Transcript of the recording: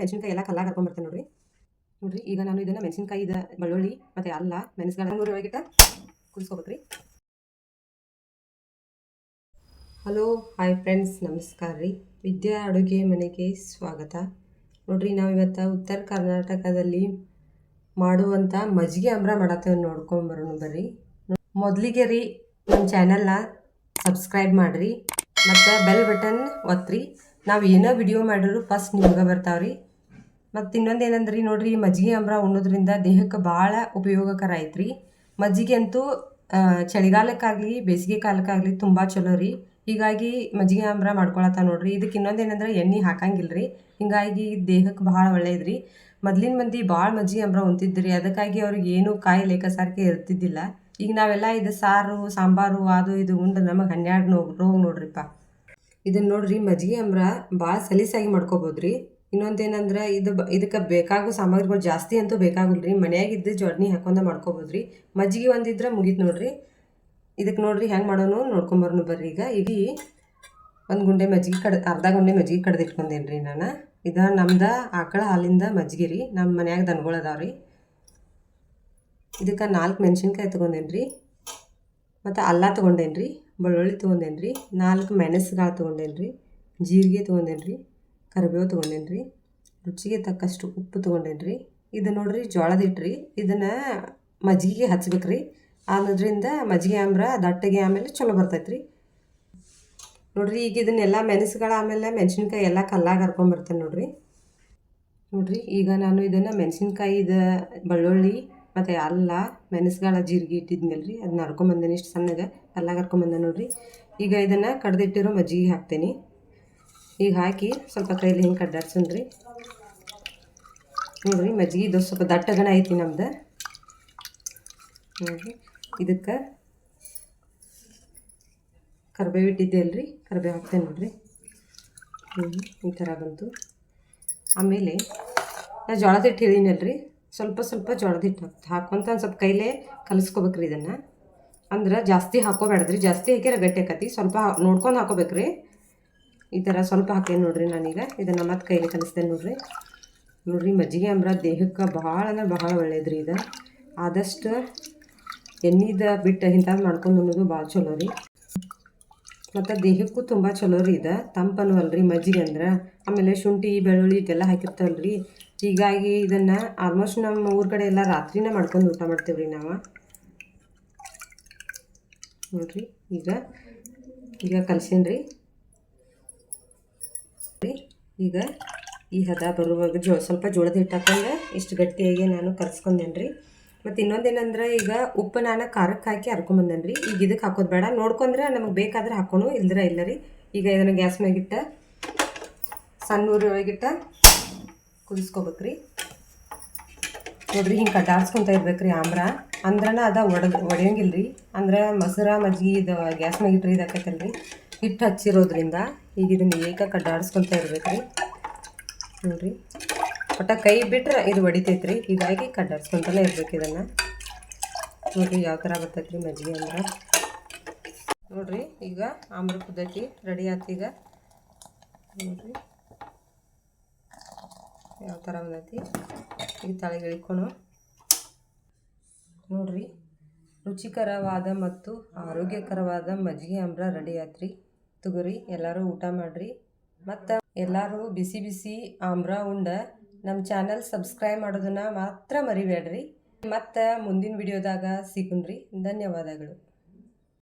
ಮೆಣಸಿನ್ಕಾಯಿ ಎಲ್ಲ ಕಲ್ಲಾಗ ಹಾಕೊಂಡ್ಬರ್ತೇನೆ ನೋಡ್ರಿ. ನೋಡ್ರಿ, ಈಗ ನಾನು ಇದನ್ನ ಮೆಣಸಿನಕಾಯಿ ಇದ ಬೆಳ್ಳುಳ್ಳಿ ಮತ್ತೆ ಅಲ್ಲ ಮೆಣಸಿನಕಾಯಿ ನೂರು ಒಳಗಿಟ್ಟ ಕುದಿಸ್ಕೋಬೇಕ್ರಿ. ಹಲೋ, ಹಾಯ್ ಫ್ರೆಂಡ್ಸ್, ನಮಸ್ಕಾರ ರೀ. ವಿದ್ಯಾ ಅಡುಗೆ ಮನೆಗೆ ಸ್ವಾಗತ. ನೋಡ್ರಿ ನಾವು ಇವತ್ತು ಉತ್ತರ ಕರ್ನಾಟಕದಲ್ಲಿ ಮಾಡುವಂಥ ಮಜ್ಜಿಗೆ ಅಂಬ್ರ ಮಾಡತ್ತೇವೆ ನೋಡ್ಕೊಂಬರೋಣ ಬರ್ರಿ. ಮೊದಲಿಗೆ ರೀ ನಮ್ಮ ಚಾನಲ್ನ ಸಬ್ಸ್ಕ್ರೈಬ್ ಮಾಡಿರಿ, ಮತ್ತು ಬೆಲ್ ಬಟನ್ ಒತ್ತಿರಿ ನಾವು ಏನೋ ವಿಡಿಯೋ ಮಾಡಿದ್ರು ಫಸ್ಟ್ ನಿಮ್ಗೆ ಬರ್ತಾವ್ರಿ. ಮತ್ತು ಇನ್ನೊಂದು ಏನಂದ್ರಿ ನೋಡ್ರಿ ಮಜ್ಜಿಗೆ ಅಂಬ್ರ ಉಣ್ಣೋದ್ರಿಂದ ದೇಹಕ್ಕೆ ಭಾಳ ಉಪಯೋಗಕರ ಐತ್ರಿ. ಮಜ್ಜಿಗೆ ಅಂತೂ ಚಳಿಗಾಲಕ್ಕಾಗಲಿ, ಬೇಸಿಗೆ ಕಾಲಕ್ಕಾಗಲಿ ತುಂಬ ಚಲೋ ರೀ. ಹೀಗಾಗಿ ಮಜ್ಜಿಗೆ ಅಂಬ್ರ ಮಾಡ್ಕೊಳತ್ತ ನೋಡ್ರಿ. ಇದಕ್ಕೆ ಇನ್ನೊಂದು ಏನಂದ್ರೆ ಎಣ್ಣೆ ಹಾಕಂಗಿಲ್ಲ ರೀ ಹೀಗಾಗಿ ದೇಹಕ್ಕೆ ಭಾಳ ಒಳ್ಳೇದ್ರಿ. ಮೊದಲಿನ ಮಂದಿ ಭಾಳ ಮಜ್ಜಿಗೆ ಅಂಬ್ರ ಉಂತಿದ್ರಿ ಅದಕ್ಕಾಗಿ ಅವ್ರಿಗೆ ಏನು ಕಾಯಿಲೆ ಕಸಾರಿಕೆ ಇರ್ತಿದ್ದಿಲ್ಲ. ಈಗ ನಾವೆಲ್ಲ ಇದು ಸಾರು, ಸಾಂಬಾರು, ಅದು ಇದು ಉಂಡು ನಮಗೆ ಹನ್ನೆರಡು ನೋವು ರೋಗ ನೋಡ್ರಿಪ್ಪ ಇದನ್ನ ನೋಡ್ರಿ ಮಜ್ಜಿಗೆ ಅಂಬ್ರ ಭಾಳ ಸಲೀಸಾಗಿ ಮಾಡ್ಕೋಬೋದ್ರಿ. ಇನ್ನೊಂದೇನಂದ್ರೆ ಇದು ಇದಕ್ಕೆ ಬೇಕಾಗೋ ಸಾಮಗ್ರಿಗಳು ಜಾಸ್ತಿ ಅಂತೂ ಬೇಕಾಗಲ್ಲ ರೀ ಮನೆಯಾಗಿದ್ದು ಜೊಡ್ನಿ ಹಾಕೊಂಡ ಮಾಡ್ಕೋಬೋದ್ರಿ. ಮಜ್ಜಿಗೆ ಒಂದಿದ್ರೆ ಮುಗೀತು ನೋಡಿರಿ. ಇದಕ್ಕೆ ನೋಡಿರಿ ಹೆಂಗೆ ಮಾಡೋನು ನೋಡ್ಕೊಂಬರೋನು ಬರ್ರಿ ಈಗ. ಈಗ ಒಂದು ಗುಂಡೆ ಮಜ್ಜಿಗೆ ಕಡ್ ಅರ್ಧ ಗುಂಡೆ ಮಜ್ಜಿಗೆ ಕಡ್ದಿಟ್ಕೊಂಡೇನಿ ರೀ ನಾನು. ಇದು ನಮ್ದು ಆಕಳ ಹಾಲಿಂದ ಮಜ್ಜಿಗೆ ರೀ. ನಮ್ಮ ಮನ್ಯಾಗ ದನಗಳು ಅದಾವೆ ರೀ ಇದಕ್ಕೆ ನಾಲ್ಕು ಮೆಣಸಿನ್ಕಾಯಿ ತೊಗೊಂಡೇನಿ ರೀ ಮತ್ತು ಅಲ್ಲ ತೊಗೊಂಡೇನಿ ರೀ ಬೆಳ್ಳುಳ್ಳಿ ತೊಗೊಂಡೇನಿ ರೀ ನಾಲ್ಕು ಮೆಣಸುಗಳು ತೊಗೊಂಡೇನಿ ರೀ ಜೀರಿಗೆ ತೊಗೊಂಡೇನಿ ರೀ ಕರಿಬೇವು ತೊಗೊಂಡೇನಿ ರೀ ರುಚಿಗೆ ತಕ್ಕಷ್ಟು ಉಪ್ಪು ತೊಗೊಂಡೇನಿ ರೀ ಇದು ನೋಡ್ರಿ ಜೋಳದ ಹಿಟ್ರಿ. ಇದನ್ನು ಮಜ್ಜಿಗೆ ಹಚ್ಬೇಕು ರೀ ಮಜ್ಜಿಗೆ ಆಮ್ರ ದಟ್ಟಗೆ ಆಮೇಲೆ ಚಲೋ ಬರ್ತೈತೆ ರೀ ನೋಡ್ರಿ ಈಗ ಇದನ್ನೆಲ್ಲ ಮೆಣಸುಗಳ ಆಮೇಲೆ ಮೆಣಸಿನ್ಕಾಯಿ ಎಲ್ಲ ಕಲ್ಲಾಗ ಹರ್ಕೊಂಬರ್ತೇನೆ ನೋಡ್ರಿ. ನೋಡ್ರಿ, ಈಗ ನಾನು ಇದನ್ನು ಮೆಣಸಿನ್ಕಾಯಿದ ಬೆಳ್ಳುಳ್ಳಿ ಮತ್ತು ಅಲ್ಲ, ಮೆಣಸುಗಳ ಜೀರಿಗೆ ಇಟ್ಟಿದ್ಮೇಲೆ ರೀ ಅದನ್ನ ಹರ್ಕೊಂಬಂದೇನೆ ಇಷ್ಟು ಸಣ್ಣಗೆ ಕಲ್ಲಾಗ ಹರ್ಕೊಂಬಂದೆ ನೋಡ್ರಿ. ಈಗ ಇದನ್ನು ಕಡ್ದಿಟ್ಟಿರೋ ಮಜ್ಜಿಗೆ ಹಾಕ್ತೇನೆ. ಈಗ ಹಾಕಿ ಸ್ವಲ್ಪ ಕೈಲಿ ಹಿಂಗೆ ಕಡ್ಡಾಡ್ಸೋಣ ರೀ ನೋಡ್ರಿ, ಮಜ್ಜಿಗೆ ಇದು ಸ್ವಲ್ಪ ದಟ್ಟಗಣ ಐತಿ ನಮ್ದು. ನೋಡಿ ಇದಕ್ಕೆ ಕರ್ಬೇವು ಇಟ್ಟಿದ್ದೆ ಅಲ್ರಿ ಕರ್ಬೇವು ಹಾಕ್ತೇನೆ ನೋಡಿರಿ. ಹ್ಞೂ ಈ ಥರ ಬಂತು. ಆಮೇಲೆ ನಾ ಜೋಳದ ಹಿಟ್ಟು ಹೇಳಿನಲ್ರಿ, ಸ್ವಲ್ಪ ಸ್ವಲ್ಪ ಜೋಳದ ಹಿಟ್ಟು ಹಾಕ್ ಹಾಕೊಂತ ಒಂದು ಸ್ವಲ್ಪ ಕೈಲೇ ಕಲಿಸ್ಕೋಬೇಕ್ರಿ ಇದನ್ನು. ಅಂದ್ರೆ ಜಾಸ್ತಿ ಹಾಕೋಬೇಡ್ರಿ ಜಾಸ್ತಿ ಹಾಕಿರ ಗಟ್ಟಿ ಆಕತಿ, ಸ್ವಲ್ಪ ನೋಡ್ಕೊಂಡು ಹಾಕೋಬೇಕ್ರಿ ಈ ಥರ ಸ್ವಲ್ಪ ಹಾಕೇನಿ ನೋಡ್ರಿ ನಾನೀಗ. ಇದನ್ನು ಮತ್ತೆ ಕೈಲಿ ಕಲಿಸ್ತೇನೆ ನೋಡ್ರಿ. ನೋಡ್ರಿ, ಮಜ್ಜಿಗೆ ಅಂಬ್ರ ದೇಹಕ್ಕೆ ಭಾಳ ಅಂದ್ರೆ ಭಾಳ ಒಳ್ಳೇದ್ರಿ ಇದು. ಆದಷ್ಟು ಎಣ್ಣೆದ ಬಿಟ್ಟು ಇಂಥದ್ದು ಮಾಡ್ಕೊಂಡು ಅನ್ನೋದು ಭಾಳ ಚಲೋ ರೀ. ಮತ್ತು ದೇಹಕ್ಕೂ ತುಂಬ ಚಲೋ ರೀ ಇದು. ತಂಪನು ಅಲ್ರಿ ಮಜ್ಜಿಗೆ ಅಂದ್ರೆ. ಆಮೇಲೆ ಶುಂಠಿ, ಬೆಳ್ಳುಳ್ಳಿ ಇದೆಲ್ಲ ಹಾಕಿರ್ತವಲ್ರಿ. ಹೀಗಾಗಿ ಇದನ್ನು ಆಲ್ಮೋಸ್ಟ್ ನಮ್ಮ ಊರ ಕಡೆ ಎಲ್ಲ ರಾತ್ರಿನೇ ಮಾಡ್ಕೊಂಡು ಊಟ ಮಾಡ್ತೀವಿ ರೀ ನಾವು. ನೋಡ್ರಿ, ಈಗ ಈಗ ಕಲ್ಸೇನ್ರಿ. ರೀ ಈಗ ಈ ಹದ ಬರುವಾಗ ಜೋ, ಸ್ವಲ್ಪ ಜೋಳದ ಹಿಟ್ಟು ಹಾಕೊಂಡು. ಇಷ್ಟು ಗಟ್ಟಿಯಾಗಿ ನಾನು ಕರ್ಸ್ಕೊಂಡೇನಿ ರೀ ಮತ್ತು ಇನ್ನೊಂದೇನಂದ್ರೆ ಈಗ ಉಪ್ಪು ನಾನು ಖಾರಕ್ಕೆ ಹಾಕಿ ಹರ್ಕೊಂಬಂದೇನಿ ರೀ ಈಗ ಇದಕ್ಕೆ ಹಾಕೋದು ಬೇಡ. ನೋಡ್ಕೊಂಡ್ರೆ ನಮಗೆ ಬೇಕಾದ್ರೆ ಹಾಕೋಣ ಇಲ್ದ್ರೆ ಇಲ್ಲ ರೀ. ಈಗ ಇದನ್ನು ಗ್ಯಾಸ್ ಮ್ಯಾಗಿಟ್ಟ ಸಣ್ಣ ಒಳಗಿಟ್ಟ ಕುದಿಸ್ಕೋಬೇಕ್ರಿ. ನೋಡ್ರಿ ಹಿಂಗೆ ಕದಾಡಿಸ್ಕೊಂತ ಇರ್ಬೇಕು ರೀ ಆಮ್ರ. ಅಂದ್ರನ ಅದ ಒಡೆದ್ ಒಡೆಯಂಗಿಲ್ಲ ರೀ ಅಂದ್ರೆ ಮೊಸರ ಮಜ್ಜಿಗೆ ಇದು ಗ್ಯಾಸ್ ಮ್ಯಾಗಿಟ್ರಿ ಇದಾಕೈತಲ್ರಿ. ಹಿಟ್ಟು ಹಚ್ಚಿರೋದ್ರಿಂದ ಈಗ ಇದನ್ನ ಏಕ ಇರ್ಬೇಕು ರೀ ನೋಡಿರಿ. ಒಟ್ಟ ಕೈ ಬಿಟ್ರೆ ಇದು ಹೊಡಿತೈತ್ರಿ. ಹೀಗಾಗಿ ಕಡ್ಡಾಡ್ಸ್ಕೊಂತಾನೆ ಇರ್ಬೇಕು ಇದನ್ನು. ನೋಡ್ರಿ ಯಾವ ಥರ ಬರ್ತೈತ್ರಿ ಮಜ್ಜಿಗೆ ಅಂದ್ರೆ. ನೋಡಿರಿ, ಈಗ ಆಮ್ರ ಪದ್ಧತಿ ರೆಡಿ ಆಯ್ತು ಈಗ. ನೋಡಿರಿ. ಯಾವ ಥರ ಬಂದೈತಿ. ಈಗ ತಲೆಗೆ ಇಳ್ಕೊಳು ನೋಡ್ರಿ, ರುಚಿಕರವಾದ ಮತ್ತು ಆರೋಗ್ಯಕರವಾದ ಮಜ್ಜಿಗೆ ಅಂಬ್ರ ರೆಡಿ ಆತ್ರಿ. ತಗೋರಿ, ಎಲ್ಲರೂ ಊಟ ಮಾಡ್ರಿ. ಮತ್ತು ಎಲ್ಲರೂ ಬಿಸಿ ಬಿಸಿ ಆಮ್ರ ಉಂಡ ನಮ್ಮ ಚಾನಲ್ ಸಬ್ಸ್ಕ್ರೈಬ್ ಮಾಡೋದನ್ನ ಮಾತ್ರ ಮರಿಬೇಡ್ರಿ. ಮತ್ತು ಮುಂದಿನ ವಿಡಿಯೋದಾಗ ಸಿಗುನ್ರಿ ಧನ್ಯವಾದಗಳು.